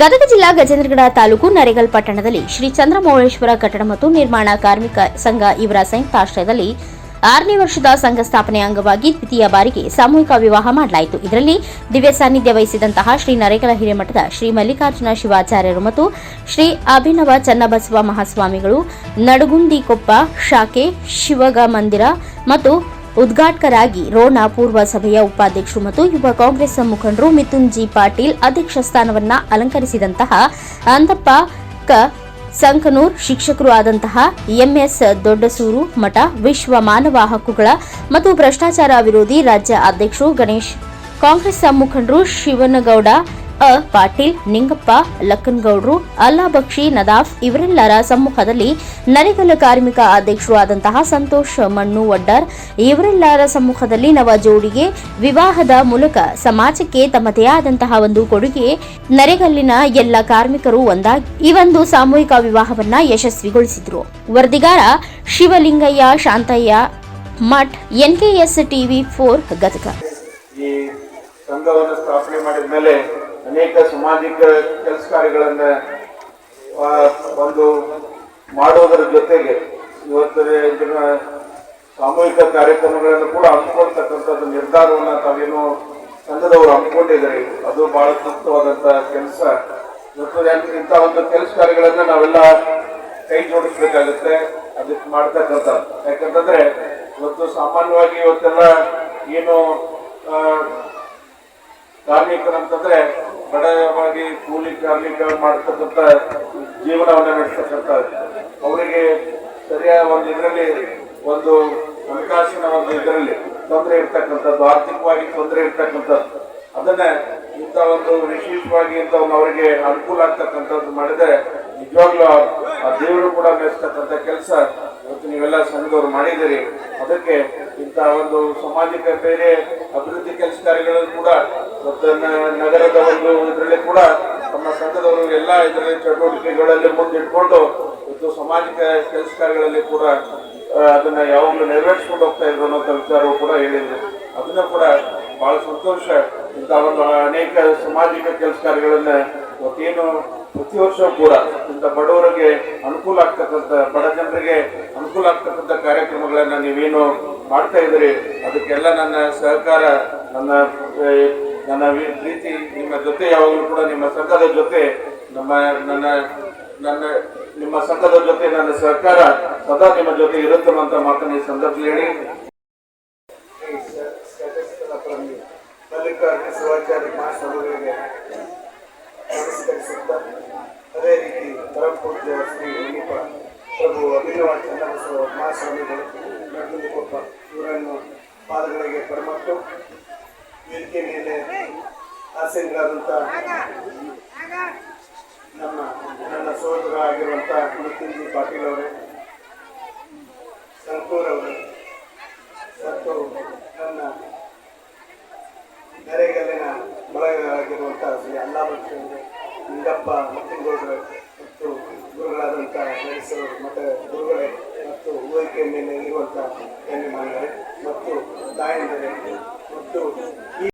ಗದಗ ಜಿಲ್ಲಾ ಗಜೇಂದ್ರಗಡ ತಾಲೂಕು ನರೇಗಲ್ ಪಟ್ಟಣದಲ್ಲಿ ಶ್ರೀ ಚಂದ್ರಮೌಳೇಶ್ವರ ಕಟ್ಟಡ ಮತ್ತು ನಿರ್ಮಾಣ ಕಾರ್ಮಿಕ ಸಂಘ ಇವರ ಸಂಯುಕ್ತಾಶ್ರಯದಲ್ಲಿ ಆರನೇ ವರ್ಷದ ಸಂಘ ಸ್ಥಾಪನೆ ಅಂಗವಾಗಿ ದ್ವಿತೀಯ ಬಾರಿಗೆ ಸಾಮೂಹಿಕ ವಿವಾಹ ಮಾಡಲಾಯಿತು. ಇದರಲ್ಲಿ ದಿವ್ಯ ಸಾನ್ನಿಧ್ಯ ವಹಿಸಿದಂತಹ ಶ್ರೀ ನರೇಗಲ ಹಿರೇಮಠದ ಶ್ರೀ ಮಲ್ಲಿಕಾರ್ಜುನ ಶಿವಾಚಾರ್ಯರು ಮತ್ತು ಶ್ರೀ ಅಭಿನವ ಚನ್ನಬಸವ ಮಹಾಸ್ವಾಮಿಗಳು, ನಡಗುಂದಿಕೊಪ್ಪ, ಶಾಖೆ ಶಿವಗ ಮಂದಿರ ಮತ್ತು ಉದ್ಘಾಟಕರಾಗಿ ರೋಣ ಪೂರ್ವ ಸಭೆಯ ಉಪಾಧ್ಯಕ್ಷರು ಮತ್ತು ಯುವ ಕಾಂಗ್ರೆಸ್ ಮುಖಂಡರು ಮಿಥುನ್ ಜಿ ಪಾಟೀಲ್ ಅಧ್ಯಕ್ಷ ಸ್ಥಾನವನ್ನ ಅಲಂಕರಿಸಿದಂತಹ ಅಂತಪ್ಪ ಕ ಸಂಕನೂರ್ ಶಿಕ್ಷಕರು ಆದಂತಹ ಎಂಎಸ್ ದೊಡ್ಡಸೂರು ಮಠ, ವಿಶ್ವ ಮಾನವ ಹಕ್ಕುಗಳ ಮತ್ತು ಭ್ರಷ್ಟಾಚಾರ ವಿರೋಧಿ ರಾಜ್ಯ ಅಧ್ಯಕ್ಷರು ಗಣೇಶ್, ಕಾಂಗ್ರೆಸ್ ಮುಖಂಡರು ಶಿವನಗೌಡ ಅ. ಪಾಟೀಲ್, ನಿಂಗಪ್ಪ, ಲಕ್ಕನಗೌಡರು, ಅಲ್ಲಾ ಬಕ್ಷಿ, ನದಾಫ್ ಇವರೆಲ್ಲರ ಸಮ್ಮುಖದಲ್ಲಿ ನರೆಗಲ ಕಾರ್ಮಿಕ ಅಧ್ಯಕ್ಷರು ಆದಂತಹ ಸಂತೋಷ್ ಮಣ್ಣು ವಡ್ಡರ್ ಇವರೆಲ್ಲರ ಸಮ್ಮುಖದಲ್ಲಿ ನವ ಜೋಡಿಗೆ ವಿವಾಹದ ಮೂಲಕ ಸಮಾಜಕ್ಕೆ ತಮ್ಮದೇ ಆದಂತಹ ಒಂದು ಕೊಡುಗೆ. ನರೆಗಲ್ಲಿನ ಎಲ್ಲ ಕಾರ್ಮಿಕರು ಒಂದಾಗಿ ಈ ಒಂದು ಸಾಮೂಹಿಕ ವಿವಾಹವನ್ನ ಯಶಸ್ವಿಗೊಳಿಸಿದ್ರು. ವರದಿಗಾರ Shivalingayya, Shantayya Math NKS TV four Gadag ಈ ಸಂಘವನ್ನು ಸ್ಥಾಪನೆ ಮಾಡಿದ ಮೇಲೆ ಅನೇಕ ಸಾಮಾಜಿಕ ಕೆಲಸ ಕಾರ್ಯಗಳನ್ನ ಒಂದು ಮಾಡೋದರ ಜೊತೆಗೆ ಇವತ್ತಿನ ಸಾಮೂಹಿಕ ಕಾರ್ಯಕ್ರಮಗಳನ್ನು ಕೂಡ ಹಮ್ಮಿಕೊಳ್ತಕ್ಕಂಥದ್ದು ನಿರ್ಧಾರವನ್ನು ತಾವೇನು ಸಂಘದವರು ಹಮ್ಮಿಕೊಂಡಿದ್ದಾರೆ. ಅದು ಬಹಳ ಸೂಕ್ತವಾದಂತಹ ಕೆಲಸ. ಇಂಥ ಒಂದು ಕೆಲಸ ಕಾರ್ಯಗಳನ್ನ ನಾವೆಲ್ಲ ಕೈ ಜೋಡಿಸ್ಬೇಕಾಗುತ್ತೆ. ಅದಕ್ಕೆ ಮಾಡ್ತಕ್ಕಂಥ ಯಾಕಂತಂದ್ರೆ, ಇವತ್ತು ಸಾಮಾನ್ಯವಾಗಿ ಇವತ್ತೆಲ್ಲ ಏನು ಕಾರ್ಮಿಕರಂತಂದ್ರೆ ಬಡವಾಗಿ ಕೂಲಿ ಕಾರ್ಮಿಕ ಮಾಡ್ತಕ್ಕಂಥ ಜೀವನವನ್ನು ನಡೆಸ್ತಕ್ಕಂಥ ಅವರಿಗೆ ಸರಿಯಾದ ಒಂದು ಇದರಲ್ಲಿ, ಒಂದು ಹಣಕಾಸಿನ ಒಂದು ಇದರಲ್ಲಿ ತೊಂದರೆ ಇರ್ತಕ್ಕಂಥದ್ದು, ಆರ್ಥಿಕವಾಗಿ ತೊಂದರೆ ಇರ್ತಕ್ಕಂಥದ್ದು, ಅದನ್ನ ಇಂಥ ಒಂದು ವಿಶೇಷವಾಗಿ ಇಂಥ ಒಂದು ಅವರಿಗೆ ಅನುಕೂಲ ಆಗ್ತಕ್ಕಂಥದ್ದು ಮಾಡಿದ್ರೆ ನಿಜವಾಗ್ಲೂ ಆ- ದೇವರು ಕೂಡ ಮೆಚ್ಚತಕ್ಕಂಥ ಕೆಲಸ ಇವತ್ತು ನೀವೆಲ್ಲ ಸಂಘದವರು ಮಾಡಿದಿರಿ ಅದಕ್ಕೆ ಇಂಥ ಒಂದು ಸಮಾಜಕ್ಕೆ ಬೇರೆ ಅಭಿವೃದ್ಧಿ ಕೆಲಸ ಕಾರ್ಯಗಳನ್ನು ಕೂಡ ಮತ್ತು ನಗರದ ಒಂದು ಇದರಲ್ಲಿ ಕೂಡ ನಮ್ಮ ಸಂಘದವರು ಎಲ್ಲ ಇದರಲ್ಲಿ ಚಟುವಟಿಕೆಗಳಲ್ಲಿ ಮುಂದಿಟ್ಕೊಂಡು ಮತ್ತು ಸಾಮಾಜಿಕ ಕೆಲಸ ಕಾರ್ಯಗಳಲ್ಲಿ ಕೂಡ ಅದನ್ನ ಯಾವಾಗಲೂ ನೆರವೇರಿಸ್ಕೊಂಡು ಹೋಗ್ತಾ ಇದ್ರು ಅನ್ನೋ ವಿಚಾರವು ಕೂಡ ಹೇಳಿದ್ರು. ಅದನ್ನ ಕೂಡ ಬಹಳ ಸಂತೋಷ ಇಂಥ ಒಂದು ಅನೇಕ ಸಾಮಾಜಿಕ ಕೆಲಸ ಕಾರ್ಯಗಳನ್ನ ಮತ್ತೇನು ಪ್ರತಿ ವರ್ಷ ಕೂಡ ಇಂಥ ಬಡವರಿಗೆ ಅನುಕೂಲ ಆಗ್ತಕ್ಕಂಥ, ಬಡ ಜನರಿಗೆ ಅನುಕೂಲ ಆಗ್ತಕ್ಕಂಥ ಕಾರ್ಯಕ್ರಮಗಳನ್ನ ನೀವೇನು ಮಾಡ್ತಾ ಇದ್ದೀರಿ, ಅದಕ್ಕೆಲ್ಲ ನನ್ನ ಸಹಕಾರ, ನನ್ನ ನನ್ನ ಪ್ರೀತಿ ನಿಮ್ಮ ಜೊತೆ ಯಾವಾಗಲೂ ಕೂಡ ನಿಮ್ಮ ಸಂಘದ ಜೊತೆ, ನಮ್ಮ ನನ್ನ ನನ್ನ, ನಿಮ್ಮ ಸಂಘದ ಜೊತೆ ನನ್ನ ಸರ್ಕಾರ ಸದಾ ನಿಮ್ಮ ಜೊತೆ ಇರುತ್ತಿರುವಂತ ಅಂತ ಮಾತನ್ನ ಈ ಸಂದರ್ಭದಲ್ಲಿ ಹೇಳಿ. ಪರಮಟ್ಟು ವೇದಿಕೆ ಮೇಲೆ ಆಸೀನರಾದಂಥ ನಮ್ಮ ನನ್ನ ಸಹೋದರ ಆಗಿರುವಂತ ಮೃತ್ಯುಂಜಿ ಪಾಟೀಲ್ ಅವರು, ಸಂಕೂರ್ ಅವರು, ಮತ್ತು ನನ್ನ ನೆರೆಗಲ್ಲಿನ ಬಳಗರಾಗಿರುವಂಥ ಶ್ರೀ ಅಲ್ಲಾಭಕ್ಷ ನಿಂಗಪ್ಪ ಮತ್ತಿಗೌಡರು ಮತ್ತು ಗುರುಗಳಾದಂಥ ನಡೆಸರು ಮತ್ತೆ ಗುರುಗಳೇ, ಮತ್ತು ಹೂವಿಕೆ ಮೇಲೆ ಇರುವಂಥ ಗಣ್ಯಮಾನ್ಯರೇ, ಮತ್ತು ತಾಯಂದಿರೇ ಮತ್ತು ಈ